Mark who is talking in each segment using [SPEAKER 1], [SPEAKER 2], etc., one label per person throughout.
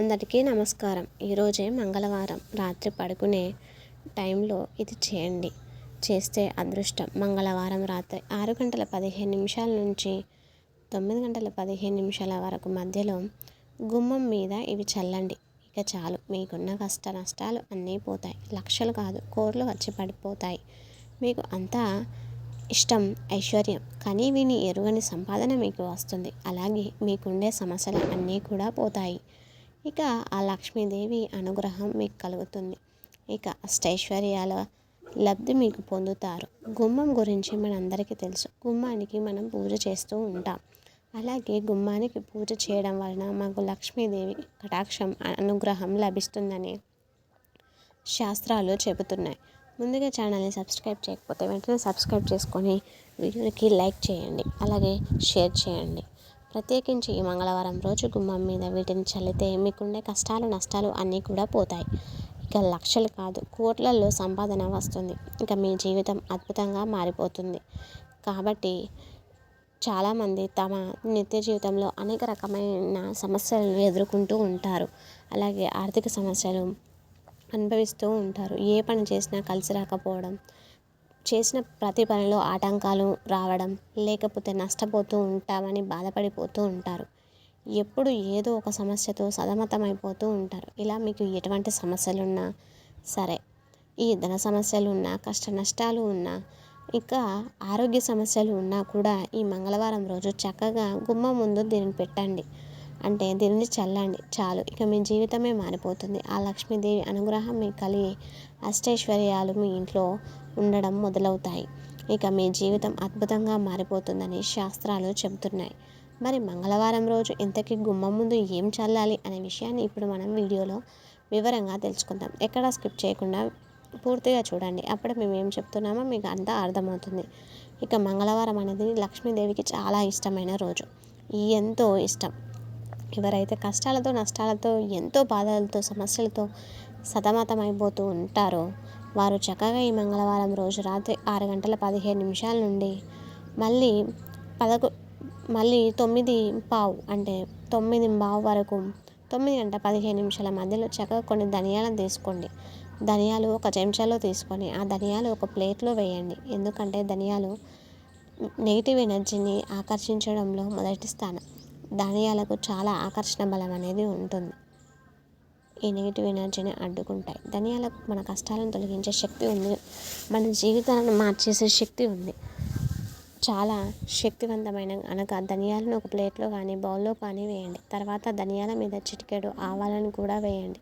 [SPEAKER 1] అందరికీ నమస్కారం. ఈరోజే మంగళవారం. రాత్రి పడుకునే టైంలో ఇది చేయండి. చేస్తే అదృష్టం. మంగళవారం రాత్రి ఆరు గంటల పదిహేను నిమిషాల నుంచి తొమ్మిది గంటల పదిహేను నిమిషాల వరకు మధ్యలో గుమ్మం మీద ఇవి చల్లండి. ఇక చాలు. మీకున్న కష్ట నష్టాలు అన్నీ పోతాయి. లక్షలు కాదు కోర్లు వచ్చి పడిపోతాయి. మీకు అంతా ఇష్టం ఐశ్వర్యం. కానీ విని ఎరుగని సంపాదన మీకు వస్తుంది. అలాగే మీకుండే సమస్యలు అన్నీ కూడా పోతాయి. ఇక ఆ లక్ష్మీదేవి అనుగ్రహం మీకు కలుగుతుంది. ఇక అష్టైశ్వర్యాల లబ్ధి మీకు పొందుతారు. గుమ్మం గురించి మనందరికీ తెలుసు. గుమ్మానికి మనం పూజ చేస్తూ ఉంటాం. అలాగే గుమ్మానికి పూజ చేయడం వలన మాకు లక్ష్మీదేవి కటాక్షం అనుగ్రహం లభిస్తుందని శాస్త్రాలు చెబుతున్నాయి. ముందుగా ఛానల్ని సబ్స్క్రైబ్ చేయకపోతే వెంటనే సబ్స్క్రైబ్ చేసుకొని వీడియోకి లైక్ చేయండి. అలాగే షేర్ చేయండి. ప్రత్యేకించి ఈ మంగళవారం రోజు గుమ్మం మీద వీటిని చల్లితే మీకుండే కష్టాలు నష్టాలు అన్నీ కూడా పోతాయి. ఇక లక్షలు కాదు కోట్లల్లో సంపాదన వస్తుంది. ఇక మీ జీవితం అద్భుతంగా మారిపోతుంది. కాబట్టి చాలామంది తమ నిత్య జీవితంలో అనేక రకమైన సమస్యలను ఎదుర్కొంటూ ఉంటారు. అలాగే ఆర్థిక సమస్యలు అనుభవిస్తూ ఉంటారు. ఏ పని చేసినా కలిసి రాకపోవడం చేసిన ప్రతి పనిలో ఆటంకాలు రావడం లేకపోతే నష్టపోతూ ఉంటామని బాధపడిపోతూ ఉంటారు. ఎప్పుడు ఏదో ఒక సమస్యతో సతమతమైపోతూ ఉంటారు. ఇలా మీకు ఎటువంటి సమస్యలు ఉన్నా సరే ఈ ధన సమస్యలు ఉన్నా కష్ట నష్టాలు ఉన్నా ఇంకా ఆరోగ్య సమస్యలు ఉన్నా కూడా ఈ మంగళవారం రోజు చక్కగా గుమ్మ ముందు దీనిని పెట్టండి. అంటే దీనిని చల్లండి. చాలు. ఇక మీ జీవితమే మారిపోతుంది. ఆ లక్ష్మీదేవి అనుగ్రహం మీకు కలిగి అష్టైశ్వర్యాలు మీ ఇంట్లో ఉండడం మొదలవుతాయి. ఇక మీ జీవితం అద్భుతంగా మారిపోతుందని శాస్త్రాలు చెబుతున్నాయి. మరి మంగళవారం రోజు ఇంతకీ గుమ్మం ముందు ఏం చల్లాలి అనే విషయాన్ని ఇప్పుడు మనం వీడియోలో వివరంగా తెలుసుకుందాం. ఎక్కడ స్కిప్ చేయకుండా పూర్తిగా చూడండి. అప్పుడు మేము ఏం చెప్తున్నామో మీకు అంతా అర్థమవుతుంది. ఇక మంగళవారం అనేది లక్ష్మీదేవికి చాలా ఇష్టమైన రోజు. ఎంతో ఇష్టం. ఎవరైతే కష్టాలతో నష్టాలతో ఎంతో బాధలతో సమస్యలతో సతమతమైపోతూ ఉంటారో వారు చక్కగా ఈ మంగళవారం రోజు రాత్రి ఆరు గంటల పదిహేను నిమిషాల నుండి మళ్ళీ పదకొ మళ్ళీ తొమ్మిది పావు అంటే తొమ్మిది పావు వరకు తొమ్మిది గంట పదిహేను నిమిషాల మధ్యలో చక్కగా కొన్ని ధనియాలను తీసుకోండి. ధనియాలు ఒక చెంచాలో తీసుకొని ఆ ధనియాలు ఒక ప్లేట్లో వేయండి. ఎందుకంటే ధనియాలు నెగిటివ్ ఎనర్జీని ఆకర్షించడంలో మొదటి స్థానం. ధనియాలకు చాలా ఆకర్షణ బలం అనేది ఉంటుంది. ఈ నెగిటివ్ ఎనర్జీని అడ్డుకుంటాయి. ధనియాలకు మన కష్టాలను తొలగించే శక్తి ఉంది. మన జీవితాలను మార్చేసే శక్తి ఉంది. చాలా శక్తివంతమైన అనగా ధనియాలను ఒక ప్లేట్లో కానీ బౌల్లో కానీ వేయండి. తర్వాత ధనియాల మీద చిటికెడు ఆవాలను కూడా వేయండి.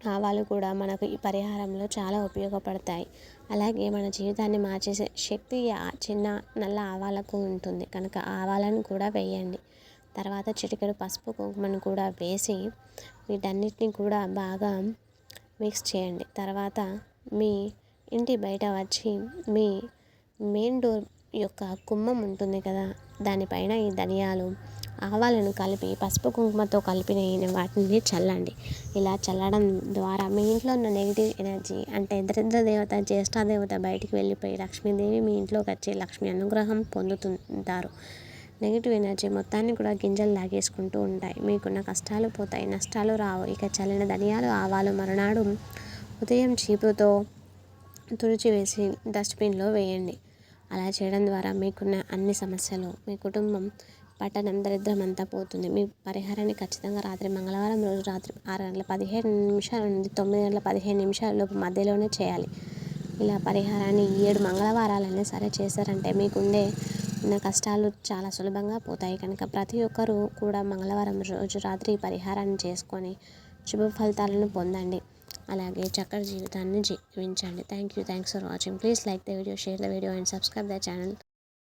[SPEAKER 1] ఆవాలు కూడా మనకు ఈ పరిహారంలో చాలా ఉపయోగపడతాయి. అలాగే మన జీవితాన్ని మార్చేసే శక్తి చిన్న నల్ల ఆవాలకు ఉంటుంది. కనుక ఆవాలను కూడా వేయండి. తర్వాత చిటికెడు పసుపు కుంకుమను కూడా వేసి వీటన్నిటిని కూడా బాగా మిక్స్ చేయండి. తర్వాత మీ ఇంటి బయట వచ్చి మీ మెయిన్ డోర్ యొక్క కుమ్మం ఉంటుంది కదా దానిపైన ఈ ధనియాలు ఆవాలను కలిపి పసుపు కుంకుమతో కలిపిన వాటిని చల్లండి. ఇలా చల్లడం ద్వారా మీ ఇంట్లో ఉన్న నెగిటివ్ ఎనర్జీ అంటే దరిద్ర దేవత జ్యేష్ఠ దేవత బయటికి వెళ్ళిపోయి లక్ష్మీదేవి మీ ఇంట్లోకి వచ్చి లక్ష్మీ అనుగ్రహం పొందుతుంటారు. నెగిటివ్ ఎనర్జీ మొత్తాన్ని కూడా గింజలు లాగేసుకుంటూ ఉంటాయి. మీకున్న కష్టాలు పోతాయి నష్టాలు రావు. ఇక చల్లిన ధనియాలు ఆవాలు మరునాడు ఉదయం చీపుతో తుడిచివేసి డస్ట్బిన్లో వేయండి. అలా చేయడం ద్వారా మీకున్న అన్ని సమస్యలు మీ కుటుంబం పట్టణం దరిద్రం అంతా పోతుంది. మీ పరిహారాన్ని ఖచ్చితంగా రాత్రి మంగళవారం రోజు రాత్రి ఆరు గంటల పదిహేను నిమిషాల నుండి తొమ్మిది గంటల పదిహేను నిమిషాల లోపు మధ్యలోనే చేయాలి. ఇలా పరిహారాన్ని ఏడు మంగళవారాలైనా సరే చేశారంటే మీకుండే ఉన్న కష్టాలు చాలా సులభంగా పోతాయి. కనుక ప్రతి ఒక్కరూ కూడా మంగళవారం రోజు రాత్రి పరిహారాన్ని చేసుకొని శుభ ఫలితాలను పొందండి. అలాగే చక్కటి జీవితాన్ని జీవించండి. Thank you thanks for watching please like the video share the video and subscribe the channel